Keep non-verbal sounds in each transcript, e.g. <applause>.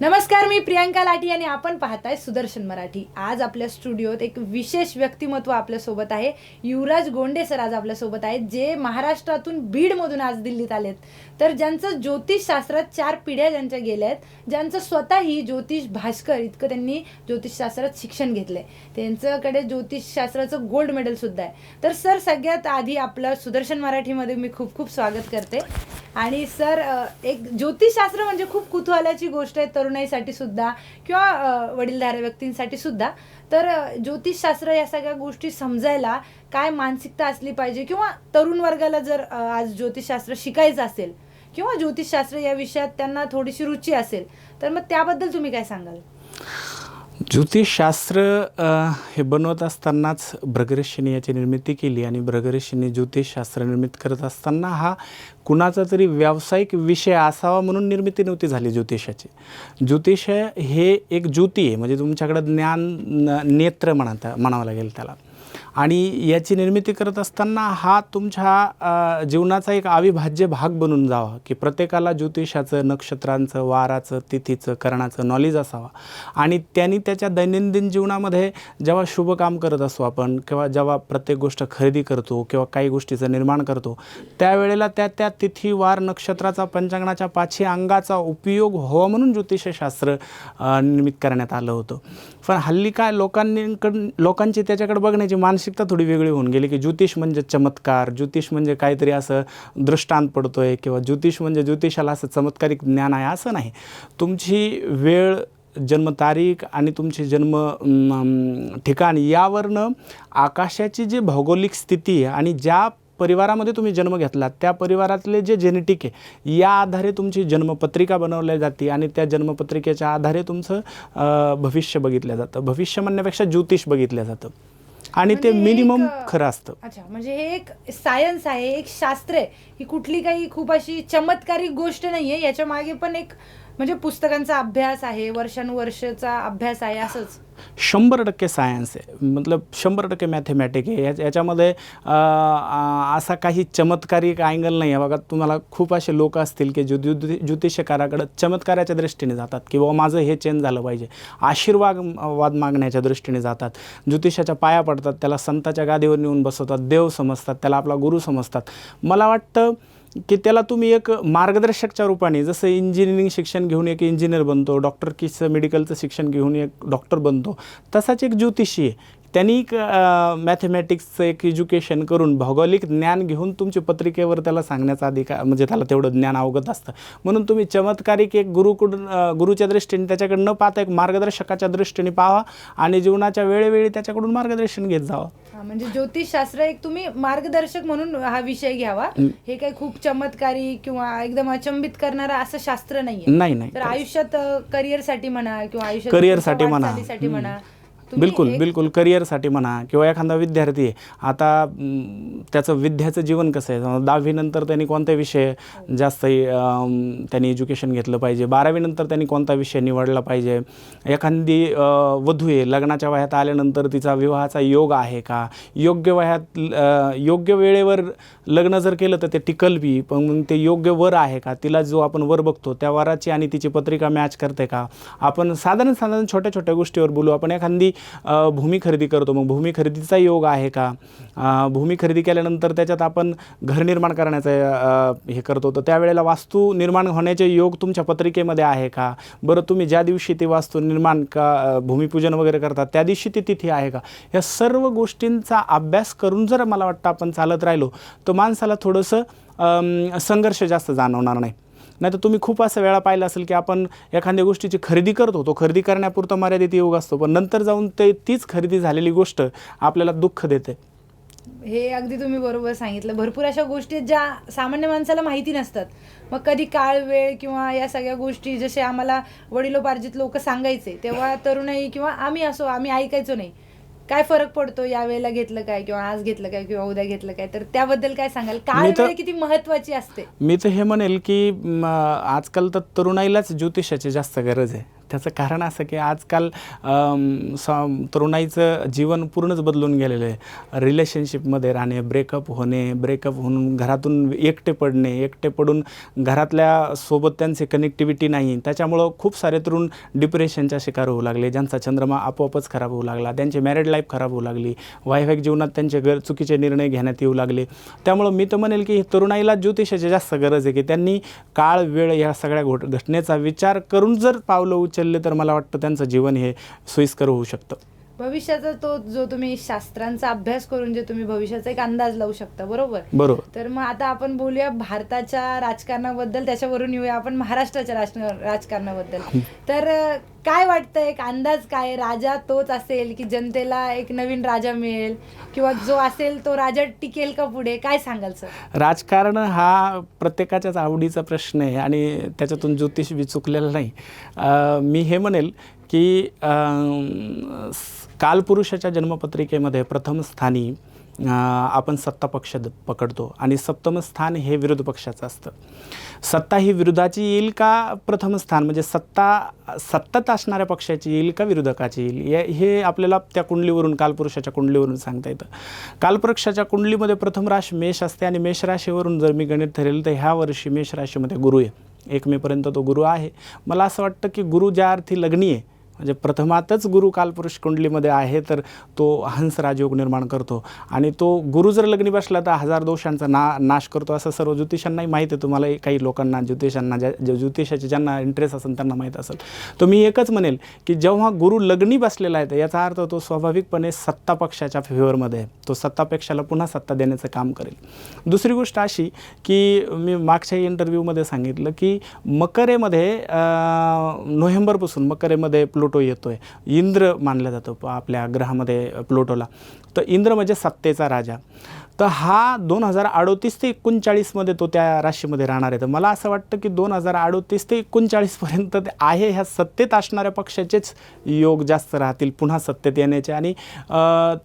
नमस्कार मी प्रियांका लाठी आणि आपण पाहताय सुदर्शन मराठी. आज आपल्या स्टुडिओत एक विशेष व्यक्तिमत्व आपल्यासोबत आहे. युवराज गोंडे सर आज आपल्यासोबत आहेत जे महाराष्ट्रातून बीडमधून आज दिल्लीत आलेत. तर ज्यांचं ज्योतिषशास्त्रात चार पिढ्या ज्यांच्या गेल्या आहेत ज्यांचं स्वतःही ज्योतिष भास्कर इतकं त्यांनी ज्योतिषशास्त्रात शिक्षण घेतलंय. त्यांच्याकडे ज्योतिषशास्त्राचं गोल्ड मेडल सुद्धा आहे. तर सर सगळ्यात आधी आपलं सुदर्शन मराठीमध्ये मी खूप खूप स्वागत करते. आणि सर एक ज्योतिषशास्त्र म्हणजे खूप कुतूहलाची गोष्ट आहे तर तरुणाईसाठी सुद्धा किंवा वडीलधाऱ्या व्यक्तींसाठी सुद्धा. तर ज्योतिषशास्त्र या सगळ्या गोष्टी समजायला काय मानसिकता असली पाहिजे किंवा तरुण वर्गाला जर आज ज्योतिषशास्त्र शिकायचं असेल किंवा ज्योतिषशास्त्र या विषयात त्यांना थोडीशी रुची असेल तर मग त्याबद्दल तुम्ही काय सांगाल? ज्योतिषशास्त्र हे बनवत असतानाच भ्रगऋषीने याची निर्मिती केली आणि भ्रगऋषीने ज्योतिषशास्त्र निर्मित करत असताना हा कुणाचा तरी व्यावसायिक विषय असावा म्हणून निर्मिती नव्हती झाली ज्योतिषाची. ज्योतिष हे एक ज्योती आहे म्हणजे तुमच्याकडं ज्ञान न- नेत्र म्हणता म्हणावं लागेल त्याला. आणि याची निर्मिती करत असताना हा तुमच्या जीवनाचा एक अविभाज्य भाग बनून जावा की प्रत्येकाला ज्योतिषाचं नक्षत्रांचं वाराचं तिथीचं करणाचं नॉलेज असावा. आणि त्यांनी त्याच्या दैनंदिन जीवनामध्ये जेव्हा शुभ काम करत असतो आपण किंवा जेव्हा प्रत्येक गोष्ट खरेदी करतो किंवा काही गोष्टीचं निर्माण करतो त्यावेळेला त्या त्या तिथी वार नक्षत्राचा पंचांगणाच्या पाचही अंगाचा उपयोग व्हावा म्हणून ज्योतिषशास्त्र निर्मित करण्यात आलं होतं. पण हल्ली काय लोकांनी लोकांची त्याच्याकडे बघण्याची मानसिक मानसिकता थोडी वेगळी होऊन गेली की ज्योतिष म्हणजे चमत्कार ज्योतिष म्हणजे काहीतरी असं दृष्टांत पडतोय किंवा ज्योतिष म्हणजे ज्योतिषाला असं चमत्कारिक ज्ञान आहे असं नाही. तुमची वेळ जन्मतारीख आणि तुमची जन्म ठिकाण यावरनं आकाशाची जी भौगोलिक स्थिती आहे आणि ज्या परिवारामध्ये तुम्ही जन्म घेतला त्या परिवारातले जे जेनेटिक आहे या आधारे तुमची जन्मपत्रिका बनवल्या जाते आणि त्या जन्मपत्रिकेच्या आधारे तुमचं भविष्य बघितलं जातं. भविष्य म्हणण्यापेक्षा ज्योतिष बघितलं जातं. आणि ते म्हणजे मिनिमम अ, खरं असतं. अच्छा म्हणजे हे एक सायन्स आहे एक शास्त्र आहे. ही कुठली काही खूप अशी चमत्कारिक गोष्ट नाहीये. याच्या मागे पण एक म्हणजे पुस्तकांचा अभ्यास आहे वर्षानुवर्षाचा अभ्यास आहे असंच. शंभर टक्के सायन्स आहे. मतलब शंभर टक्के मॅथेमॅटिक आहे. या याच्यामध्ये असा काही चमत्कारिक अँगल नाही आहे बघा तुम्हाला खूप असे लोक असतील की ज्योति ज्योतिषकाराकडं चमत्काराच्या दृष्टीने जातात की बाबा माझं हे चेंज झालं पाहिजे. आशीर्वाद वाद मागण्याच्या दृष्टीने जातात. ज्योतिषाच्या पाया पडतात त्याला संताच्या गादीवर नेऊन बसवतात देव समजतात त्याला आपला गुरु समजतात. मला वाटतं की त्याला तुम्ही एक मार्गदर्शकच्या रूपाने जसं इंजिनिअरिंग शिक्षण घेऊन एक इंजिनियर बनतो डॉक्टर किसचं मेडिकलचं शिक्षण घेऊन एक डॉक्टर बनतो तसाच एक ज्योतिषी आहे. त्यांनी एक मॅथमॅटिक्सचं एक एज्युकेशन करून भौगोलिक ज्ञान घेऊन तुमच्या पत्रिकेवर त्याला सांगण्याचा अधिकार म्हणजे त्याला तेवढं ज्ञान अवगत असतं. म्हणून तुम्ही चमत्कारिक एक गुरुकडून गुरुच्या दृष्टीने त्याच्याकडे न पाहता एक मार्गदर्शकाच्या दृष्टीने पाहा आणि जीवनाच्या वेळोवेळी त्याच्याकडून मार्गदर्शन घेत जावं. म्हणजे ज्योतिषशास्त्र एक तुम्ही मार्गदर्शक म्हणून हा विषय घ्यावा. हे काही खूप चमत्कारी किंवा एकदम अचंबित करणारा असं शास्त्र नाहीये. नाही नाही. तर आयुष्यात करिअरसाठी म्हणा किंवा आयुष्यात करिअरसाठी म्हणा. बिलकुल बिलकुल. करिअरसाठी म्हणा किंवा एखादा विद्यार्थी आहे आता त्याचं विद्याचं जीवन कसं आहे? दहावीनंतर त्यांनी कोणता विषय जास्त त्यांनी एज्युकेशन घेतलं पाहिजे? बारावीनंतर त्यांनी कोणता विषय निवडला पाहिजे? एखादी वधू आहे लग्नाच्या वयात आल्यानंतर तिचा विवाहाचा योग आहे का? योग्य वयात योग्य वेळेवर लग्न जर केलं तर ते टिकल बी पण ते योग्य वर आहे का? तिला जो आपण वर बघतो त्या वराची आणि तिची पत्रिका मॅच करते का? आपण साधारण साधारण छोट्या छोट्या गोष्टीवर बोलू. आपण एखादी भूमी खरेदी करतो. मग भूमी खरेदीचा योग आहे का? भूमी खरेदी केल्यानंतर त्याच्यात आपण घर निर्माण करण्याचं हे करतो. तर त्यावेळेला वास्तू निर्माण होण्याचे योग तुमच्या पत्रिकेमध्ये आहे का? बरं तुम्ही ज्या दिवशी ती वास्तू निर्माण का भूमिपूजन वगैरे करतात त्या दिवशी ती तिथी आहे का? या सर्व गोष्टींचा अभ्यास करून जर मला वाटतं आपण चालत राहिलो तर माणसाला थोडंसं संघर्ष जास्त जाणवणार नाही. नाही तर तुम्ही खूप असं वेळा पाहिलं असेल की आपण एखाद्या गोष्टीची खरेदी करतो तो खरेदी करण्यापुरतं मर्यादित योग असतो पण नंतर जाऊन ते तीच खरेदी झालेली गोष्ट आपल्याला दुःख देते. हे अगदी तुम्ही बरोबर सांगितलं. भरपूर अशा गोष्टी ज्या सामान्य माणसाला माहिती नसतात. मग कधी काळ वेळ किंवा या सगळ्या गोष्टी जसे आम्हाला वडिलोपार्जित लोक सांगायचे तेव्हा तरुणाई किंवा आम्ही असो आम्ही ऐकायचो नाही. काय फरक पडतो या वेळेला घेतलं काय किंवा आज घेतलं काय किंवा उद्या घेतलं काय? तर त्याबद्दल काय सांगाल? काळ वेळ किती महत्वाची असते? मी तर हे म्हणेल की म, आजकाल तर तरुणाईलाच ज्योतिषाची जास्त गरज आहे. त्याचं कारण असं की आजकाल तरुणाईचं जीवन पूर्णच बदलून गेलेलं आहे. रिलेशनशिपमध्ये राहणे ब्रेकअप होणे ब्रेकअप होऊन घरातून एकटे पडणे एकटे पडून घरातल्या सोबत त्यांचे कनेक्टिव्हिटी नाही. त्याच्यामुळं खूप सारे तरुण डिप्रेशनच्या शिकार होऊ लागले. ज्यांचा चंद्रमा आपोआपच खराब होऊ लागला. त्यांची मॅरिड लाईफ खराब होऊ लागली. वैवाहिक जीवनात त्यांचे घर चुकीचे निर्णय घेण्यात येऊ लागले. त्यामुळं मी तर म्हणेल की तरुणाईला ज्योतिषाची जास्त गरज आहे की त्यांनी काळ वेळ या सगळ्या घोट घटनेचा विचार करून जर पावलं उचलले तर मला वाटतं त्यांचं जीवन हे सोयीस्कर होऊ शकतं. भविष्याचा तो जो तुम्ही शास्त्रांचा अभ्यास करून जे तुम्ही भविष्याचा एक अंदाज लावू शकता बरोबर? बरोबर. तर मग आता आपण बोलूया भारताच्या राजकारणाबद्दल त्याच्यावरून येऊया आपण महाराष्ट्राच्या राजकारणाबद्दल. तर काय वाटतं एक अंदाज काय? राजा तोच असेल की जनतेला एक नवीन राजा मिळेल? किंवा जो असेल तो राजा टिकेल का पुढे? काय सांगाल सर? राजकारण हा प्रत्येकाच्याच आवडीचा प्रश्न आहे आणि त्याच्यातून ज्योतिष बी चुकलेलं नाही मी हे म्हणेल की कालपुरुषाच्या जन्मपत्रिकेमध्ये प्रथम स्थानी आपण सत्ता पक्ष पकडतो आणि सप्तम स्थान हे विरोध पक्षाचं असतं. सत्ता ही विरोधाची येईल का प्रथम स्थान? म्हणजे सत्ता सत्तात असणाऱ्या पक्षाची येईल का विरोधकाची येईल? या हे आपल्याला त्या कुंडलीवरून कालपुरुषाच्या कुंडलीवरून सांगता येतं. कालपुरुषाच्या कुंडलीमध्ये प्रथम राश मेष असते आणि मेष राशीवरून जर मी गणित ठरेल तर ह्या वर्षी मेष राशीमध्ये गुरु आहे. एक मेपर्यंत तो गुरु आहे. मला असं वाटतं की गुरु ज्या अर्थी लग्नी आहे म्हणजे प्रथमातच गुरु कालपुरुष कुंडलीमध्ये आहे तर तो हंस राजयोग निर्माण करतो. आणि तो गुरु जर लग्नी बसला तर हजार दोषांचा ना नाश करतो असं सर्व ज्योतिषांनाही माहीत आहे तुम्हाला काही लोकांना ज्योतिषांना ज्या ज्योतिषाचे ज्यांना इंटरेस्ट असेल त्यांना माहीत असेल. तर मी एकच म्हणेल की जेव्हा गुरु लग्नी बसलेला आहे तर याचा अर्थ तो स्वाभाविकपणे सत्ता पक्षाच्या फेवरमध्ये आहे. तो सत्तापेक्षाला पुन्हा सत्ता देण्याचं काम करेल. दुसरी गोष्ट अशी की मी मागच्या इंटरव्ह्यूमध्ये सांगितलं की मकरेमध्ये नोव्हेंबरपासून मकरेमध्ये प्लुटो येतो आहे इंद्र मानलं जातं आपल्या ग्रहामध्ये प्लुटोला. तर इंद्र म्हणजे सत्तेचा राजा. तर हा दोन हजार अडोतीस ते एकोणचाळीसमध्ये तो त्या राशीमध्ये राहणार आहे. तर मला असं वाटतं की दोन हजार अडोतीस ते एकोणचाळीसपर्यंत ते आहे ह्या सत्तेत असणाऱ्या पक्षाचेच योग जास्त राहतील. पुन्हा सत्तेत येण्याचे आणि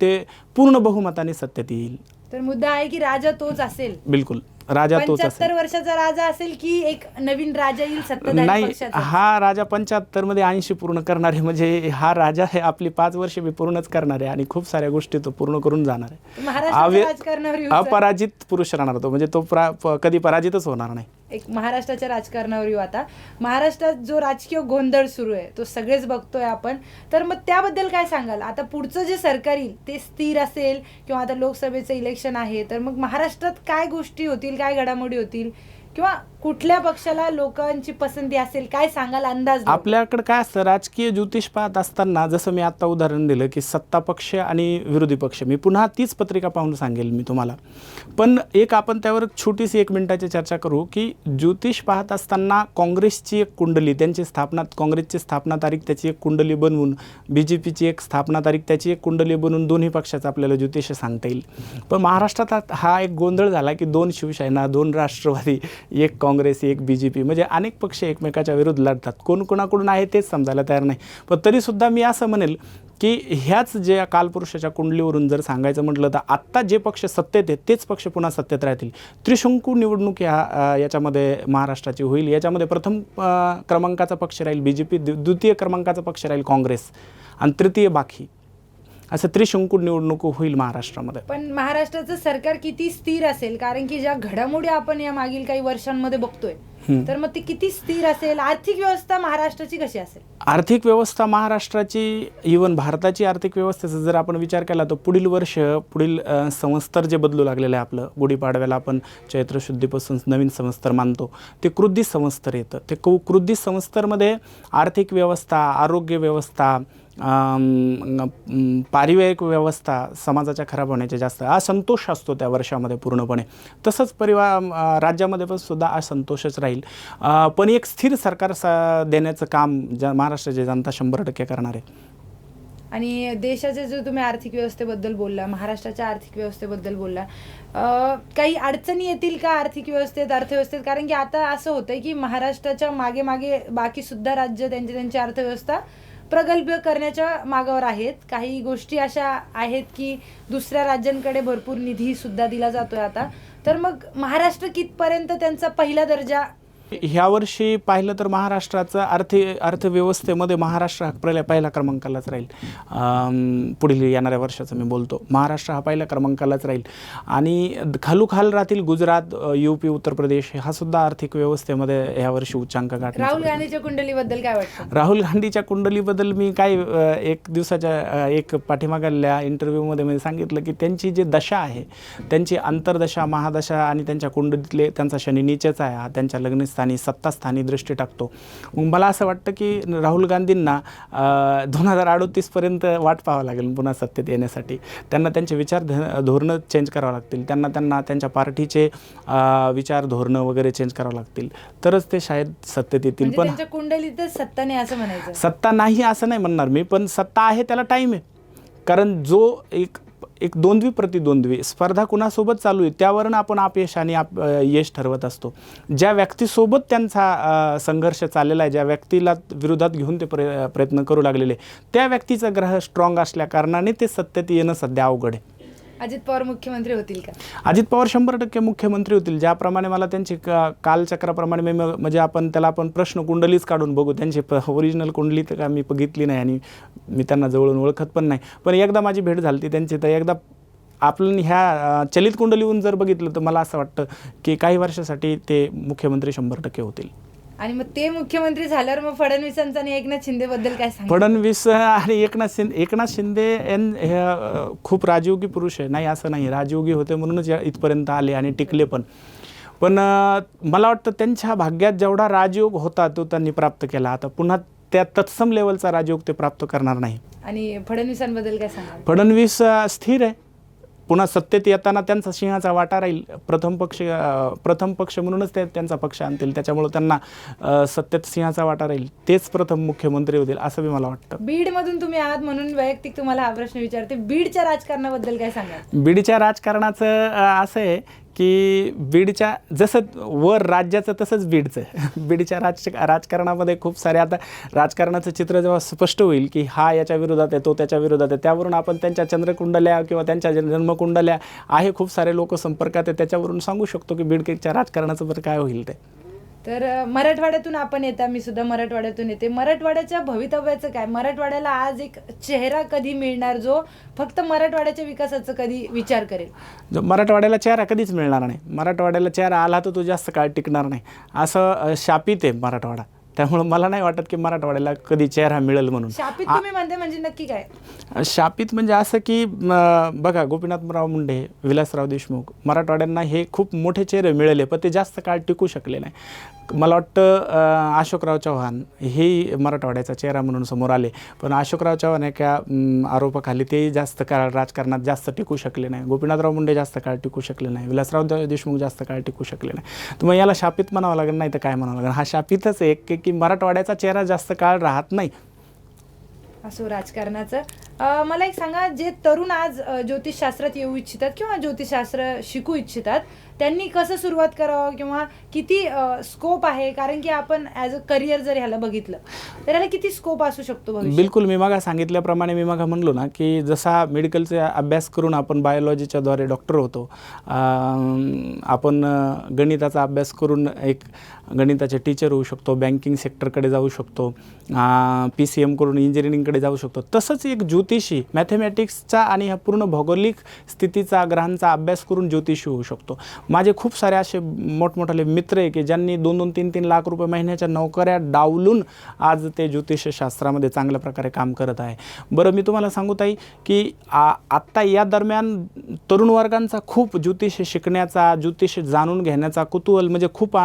ते पूर्ण बहुमताने सत्तेत येईल. तर मुद्दा आहे की राजा तोच असेल. बिलकुल. राजा तोच असेल. पंच्याहत्तर वर्षाचा राजा असेल की एक नवीन राजा येईल सत्ताधारी नाही पक्षाचा? हा राजा पंच्याहत्तरमध्ये ऐंशी पूर्ण करणार आहे म्हणजे हा राजा हे आपली पाच वर्षे बी पूर्णच करणार आहे आणि खूप साऱ्या गोष्टी तो पूर्ण करून जाणार. आहे महाराष्ट्राच्या अवे- राजकारणावर येऊ सर. अपराजित पुरुष राहणार तो म्हणजे तो प्रा प- कधी पराजितच होणार नाही. एक महाराष्ट्राच्या राजकारणावर येऊ आता. महाराष्ट्रात जो राजकीय गोंधळ सुरू आहे तो सगळेच बघतोय आपण. तर मग त्याबद्दल काय सांगाल? आता पुढचं जे सरकार येईल ते स्थिर असेल किंवा आता लोकसभेचं इलेक्शन आहे तर मग महाराष्ट्रात काय गोष्टी होतील काय घडामोडी होतील? किंवा कुठल्या पक्षाला लोकांची पसंती असेल काय सांगाल अंदाज आपल्याकडे काय असतं राजकीय ज्योतिष पाहत असताना जसं मी आता उदाहरण दिलं की सत्ता पक्ष आणि विरोधी पक्ष मी पुन्हा तीच पत्रिका पाहून सांगेल मी तुम्हाला. पण एक आपण त्यावर छोटीशी एक मिनिटाची चर्चा करू की ज्योतिष पाहत असताना काँग्रेसची एक कुंडली त्यांची स्थापना काँग्रेसची स्थापना तारीख त्याची एक कुंडली बनवून बी जे पीची एक स्थापना तारीख त्याची एक कुंडली बनवून दोन्ही पक्षाचं आपल्याला ज्योतिष सांगता येईल. पण महाराष्ट्रात हा एक गोंधळ झाला की दोन शिवसेना दोन राष्ट्रवादी एक काँग्रेस काँग्रेस एक बी जे पी म्हणजे अनेक पक्ष एकमेकाच्या विरुद्ध लढतात. कोण कोणाकडून आहे तेच समजायला तयार नाही. पण तरीसुद्धा मी असं म्हणेल की ह्याच जे कालपुरुषाच्या कुंडलीवरून जर सांगायचं म्हटलं तर आत्ता जे पक्ष सत्तेत आहेत तेच पक्ष पुन्हा सत्तेत राहतील. त्रिशंकू निवडणूक ह्या याच्यामध्ये महाराष्ट्राची होईल. याच्यामध्ये प्रथम क्रमांकाचा पक्ष राहील बी जे पी द्वितीय क्रमांकाचा पक्ष राहील काँग्रेस. आणि तृतीय बाकी. असं त्रिशंकू निवडणूक होईल महाराष्ट्रामध्ये. पण महाराष्ट्राचं सरकार किती स्थिर असेल? कारण की ज्या घडामोडी आपण या मागील काही वर्षांमध्ये बघतोय. तर मग ती किती स्थिर असेल? आर्थिक व्यवस्था महाराष्ट्राची कशी असेल? आर्थिक व्यवस्था महाराष्ट्राची इवन भारताची आर्थिक व्यवस्थेचा जर आपण विचार केला तर पुढील वर्ष पुढील अ, संवत्सर जे बदलू लागलेलं आहे आपलं गुढीपाडव्याला आपण चैत्र शुद्धीपासून नवीन संवत्सर मानतो ते क्रुद्धी संवत्सर येतं. ते कु क्रुद्धी संवत्सरमध्ये आर्थिक व्यवस्था आरोग्य व्यवस्था पारिवारिक व्यवस्था समाजाच्या खराब होण्याचे जास्त असंतोष असतो त्या वर्षामध्ये पूर्णपणे. तसंच परिवार राज्यामध्ये पण सुद्धा असंतोषच राहील. पण एक स्थिर सरकार स- देण्याचं काम ज महाराष्ट्राची जनता शंभर टक्के करणार आहे. आणि देशाचे जो तुम्ही आर्थिक व्यवस्थेबद्दल बोलला महाराष्ट्राच्या आर्थिक व्यवस्थेबद्दल बोलला काही अडचणी येतील का आर्थिक व्यवस्थेत अर्थव्यवस्थेत? कारण की आता असं होतंय की महाराष्ट्राच्या मागे मागे बाकी सुद्धा राज्य त्यांची त्यांची अर्थव्यवस्था प्रगल्भ करण्याच्या मागावर आहेत. काही गोष्टी अशा आहेत की दुसऱ्या राज्यांकडे भरपूर निधी सुद्धा दिला जातोय आता. तर मग महाराष्ट्र कितपर्यंत त्यांचा पहिला दर्जा ह्या वर्षी पाहिलं तर महाराष्ट्राचं अर्थे अर्थव्यवस्थेमध्ये महाराष्ट्र हा पहिल्या पहिल्या क्रमांकालाच राहील. पुढील येणाऱ्या वर्षाचं मी बोलतो. महाराष्ट्र हा पहिल्या क्रमांकालाच राहील. आणि खालूखाल राहतील गुजरात यू पी उत्तर प्रदेश हा सुद्धा आर्थिक व्यवस्थेमध्ये ह्या वर्षी उच्चांक गाठण्याचा राहुल गांधीच्या कुंडलीबद्दल काय वाटतं? राहुल गांधीच्या कुंडलीबद्दल मी काय एक दिवसाच्या एक पाठीमागल्या इंटरव्ह्यूमध्ये मी सांगितलं की त्यांची जी दशा आहे त्यांची अंतर्दशा महादशा आणि त्यांच्या कुंडलीतले त्यांचा शनी नीचेच आहे हा त्यांच्या लग्नस्थानी सत्तास्थानी दृष्टी टाकतो. मग मला असं वाटतं की राहुल गांधींना दोन हजार अडोतीसपर्यंत वाट पाहावं लागेल पुन्हा सत्तेत येण्यासाठी. त्यांना त्यांचे विचार धोरणं चेंज करावं लागतील. त्यांना त्यांना त्यांच्या पार्टीचे विचार धोरणं वगैरे चेंज करावं लागतील. तरच ते शाळेत सत्तेत येतील. म्हणजे पण कुंडलीतच सत्ता नाही असं म्हणायचं. सत्ता नाही असं नाही म्हणणार मी पण सत्ता आहे त्याला टाईम आहे. कारण जो एक एक द्वंद्वी प्रतिद्वंद्वी स्पर्धा कुणासोबत चालू आहे त्यावरून आपण अपयश आणि आप यश ठरवत असतो. ज्या व्यक्तीसोबत त्यांचा संघर्ष चाललेला आहे ज्या व्यक्तीला विरोधात घेऊन ते प्रयत्न करू लागलेले त्या व्यक्तीचा ग्रह स्ट्रॉंग असल्या कारणाने ते सत्तेत येणं सध्या अवघड आहे. अजित पवार मुख्यमंत्री होतील का? अजित पवार शंभर टक्के मुख्यमंत्री होतील. ज्याप्रमाणे मला त्यांची का कालचक्राप्रमाणे मी म- म्हणजे आपण त्याला आपण प्रश्न कुंडलीच काढून बघू. त्यांची प ओरिजिनल कुंडली तर का मी बघितली नाही आणि मी त्यांना जवळून ओळखत पण नाही. पण एकदा माझी भेट झाली ती त्यांची तर एकदा आपण ह्या चलित कुंडलीहून जर बघितलं तर मला असं वाटतं की काही वर्षासाठी ते मुख्यमंत्री शंभर टक्के होतील. आणि मग ते मुख्यमंत्री झाल्यावर मग फडणवीसांचा आणि एकनाथ शिंदे बद्दल काय सांग फडणवीस आणि एकनाथ शिंदे एकनाथ शिंदे हे खूप राजयोगी पुरुष आहे. नाही असं नाही. राजयोगी होते म्हणूनच इथपर्यंत आले आणि टिकले पण. पण मला वाटतं त्यांच्या भाग्यात जेवढा राजयोग होता तो त्यांनी प्राप्त केला. आता पुन्हा त्या तत्सम लेवलचा राजयोग ते प्राप्त करणार नाही. आणि फडणवीसांबद्दल काय सांगा फडणवीस स्थिर आहे. पुन्हा सत्तेत येताना त्यांचा सिंहाचा वाटा राहील. प्रथम पक्ष प्रथम पक्ष म्हणूनच ते त्यांचा पक्ष आणतील. त्याच्यामुळं त्यांना सत्तेत सिंहाचा वाटा राहील. तेच प्रथम मुख्यमंत्री होतील असं बी मला वाटतं. बीड मधून तुम्ही आहात म्हणून वैयक्तिक तुम्हाला हा प्रश्न विचारते. बीडच्या राजकारणाबद्दल काय सांगा बीडच्या राजकारणाचं असं आहे की बीडच्या जसं वर राज्याचं तसंच बीडचं <laughs> बीडच्या राज राजकारणामध्ये खूप सारे आता राजकारणाचं चित्र जेव्हा स्पष्ट होईल की हा याच्या विरोधात आहे तो त्याच्या विरोधात आहे त्यावरून आपण त्यांच्या चंद्रकुंडल्या किंवा त्यांच्या जन्मकुंडल्या आहे खूप सारे लोक संपर्कात आहे त्याच्यावरून सांगू शकतो की बीडच्या राजकारणाचं बरं काय होईल ते. तर मराठवाड्यातून आपण येता मी सुद्धा मराठवाड्यातून येते. मराठवाड्याच्या भवितव्याचं काय? मराठवाड्याला आज एक चेहरा कधी मिळणार जो फक्त मराठवाड्याच्या विकासाचं कधी विचार करेल? जो मराठवाड्याला चेहरा कधीच मिळणार नाही. मराठवाड्याला चेहरा आला तर तो जास्त काळ टिकणार नाही. असं शापित आहे मराठवाडा. त्यामुळं मला नाही वाटत की मराठवाड्याला कधी चेहरा मिळेल म्हणून. शापित तुम्ही म्हणते म्हणजे नक्की काय? शापित म्हणजे असं की बघा गोपीनाथराव मुंडे विलासराव देशमुख मराठवाड्यांना हे खूप मोठे चेहरे मिळाले पण ते जास्त काळ टिकू शकले नाही. मला वाटतं अशोकराव चव्हाण हे मराठवाड्याचा चेहरा म्हणून समोर आले. पण अशोकराव चव्हाण एका आरोपाखाली ते जास्त काळ राजकारणात जास्त टिकू शकले नाही. गोपीनाथराव मुंडे जास्त काळ टिकू शकले नाही. विलासराव देशमुख जास्त काळ टिकू शकले नाही. तर मग याला शापित म्हणावं लागेल नाही तर काय म्हणावं लागेल? हा शापितच एक की मराठवाड्याचा चेहरा जास्त काळ राहत नाही. असो राजकारणाचं. मला एक सांगा जे तरुण आज ज्योतिषशास्त्रात येऊ इच्छितात किंवा ज्योतिषशास्त्र शिकू इच्छितात त्यांनी कसं सुरुवात करावं किंवा किती स्कोप आहे? कारण की आपण ॲज अ करिअर जर ह्याला बघितलं तर ह्याला किती स्कोप असू शकतो भविष्यात? बिलकुल. मी मागा सांगितल्याप्रमाणे मी मागा म्हणलो ना की जसा मेडिकलचा अभ्यास करून आपण बायोलॉजीच्या द्वारे डॉक्टर होतो आपण गणिताचा अभ्यास करून एक गणिताचे टीचर होऊ शकतो बँकिंग सेक्टरकडे जाऊ शकतो पी सी एम करून इंजिनिअरिंगकडे जाऊ शकतो. तसंच एक ज्योतिषी मॅथमॅटिक्सचा आणि ह्या पूर्ण भौगोलिक स्थितीचा ग्रहांचा अभ्यास करून ज्योतिषी होऊ शकतो. माझे खूप सारे असे मोठमोठाले मित्र आहे की ज्यांनी दोन दोन तीन तीन लाख रुपये महिन्याच्या नोकऱ्या डावलून आज ते ज्योतिषशास्त्रामध्ये चांगल्या प्रकारे काम करत आहे. बरं मी तुम्हाला सांगू ताई की आ आत्ता या दरम्यान तरुण वर्गांचा खूप ज्योतिष शिकण्याचा ज्योतिष जाणून घेण्याचा कुतूहल म्हणजे खूप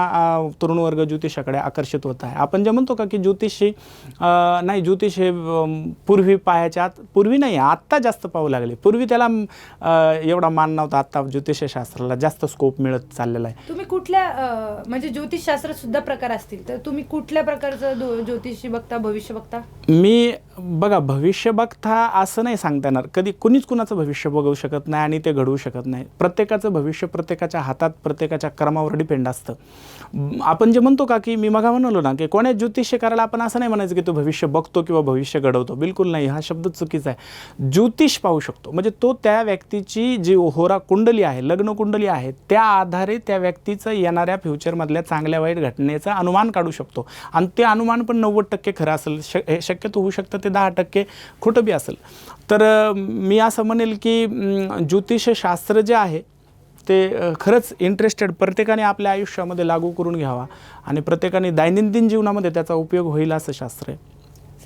तरुण तरुण वर्ग ज्योतिषाकडे आकर्षित होत आहे. आपण जे म्हणतो का की ज्योतिषी नाही ज्योतिष हे पूर्वी पाहायच्या आत पूर्वी नाही आत्ता जास्त पाहू लागले. पूर्वी त्याला एवढा मान नव्हता आत्ता ज्योतिषशास्त्राला जास्त स्कोप मिळत चाललेला आहे. तुम्ही कुठल्या म्हणजे ज्योतिषशास्त्रात सुद्धा प्रकार असतील तर तुम्ही कुठल्या प्रकारचं ज्योतिषी बघता भविष्य बघता? मी बघा भविष्य बघता असं नाही सांगता येणार. कधी कुणीच कुणाचं भविष्य बघू शकत नाही आणि ते घडवू शकत नाही. प्रत्येकाचं भविष्य प्रत्येकाच्या हातात प्रत्येकाच्या कर्मावर डिपेंड असतं. आपण जे म्हणतो का की मी मगा म्हणलो ना की कोण्या ज्योतिष करायला आपण असं नाही म्हणायचं की तो भविष्य बघतो किंवा भविष्य घडवतो. बिलकुल नाही. हा शब्द चुकीचा आहे. ज्योतिष पाहू शकतो. म्हणजे तो त्या व्यक्तीची जी होरा कुंडली आहे लग्न कुंडली आहे त्या आधारे त्या व्यक्तीचं येणाऱ्या फ्युचरमधल्या चांगल्या वाईट घटनेचं अनुमान काढू शकतो. आणि ते अनुमान पण नव्वद टक्के खरं असेल. श हे शक्यतो होऊ शकतं ते दहा टक्के खोटं बी असेल. तर मी असं म्हणेल की ज्योतिषशास्त्र जे आहे ते खरंच इंटरेस्टेड प्रत्येकाने आपल्या आयुष्यामध्ये लागू करून घ्यावा आणि प्रत्येकाने दैनंदिन जीवनामध्ये त्याचा उपयोग होईल असं शास्त्र आहे.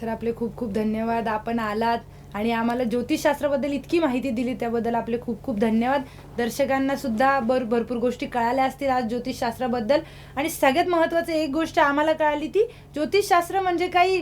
सर आपले खूप खूप धन्यवाद. आपण आलात. आणि आम्हाला ज्योतिषशास्त्राबद्दल इतकी माहिती दिली त्याबद्दल आपले खूप खूप धन्यवाद. दर्शकांना सुद्धा भर भरपूर गोष्टी कळाल्या असतील आज ज्योतिषशास्त्राबद्दल. आणि सगळ्यात महत्त्वाचं एक गोष्ट आम्हाला कळाली ती ज्योतिषशास्त्र म्हणजे काही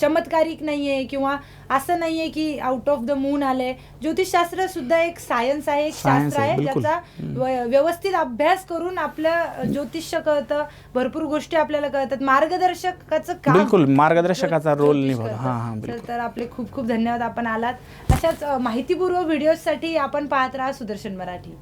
चमत्कारिक नाही आहे किंवा असं नाही आहे की आउट ऑफ द मून आलंय. ज्योतिषशास्त्र सुद्धा एक सायन्स आहे एक शास्त्र आहे. ज्याचा व्यवस्थित अभ्यास करून आपलं ज्योतिष्य कळतं भरपूर गोष्टी आपल्याला कळतात. मार्गदर्शकाचं काम बिलकुल मार्गदर्शकाचा रोल ज्योतिष तर आपले खूप खूप धन्यवाद. आपण आलात. अशाच माहितीपूर्व व्हिडिओसाठी आपण पाहत राहा सुदर्शन मराठी.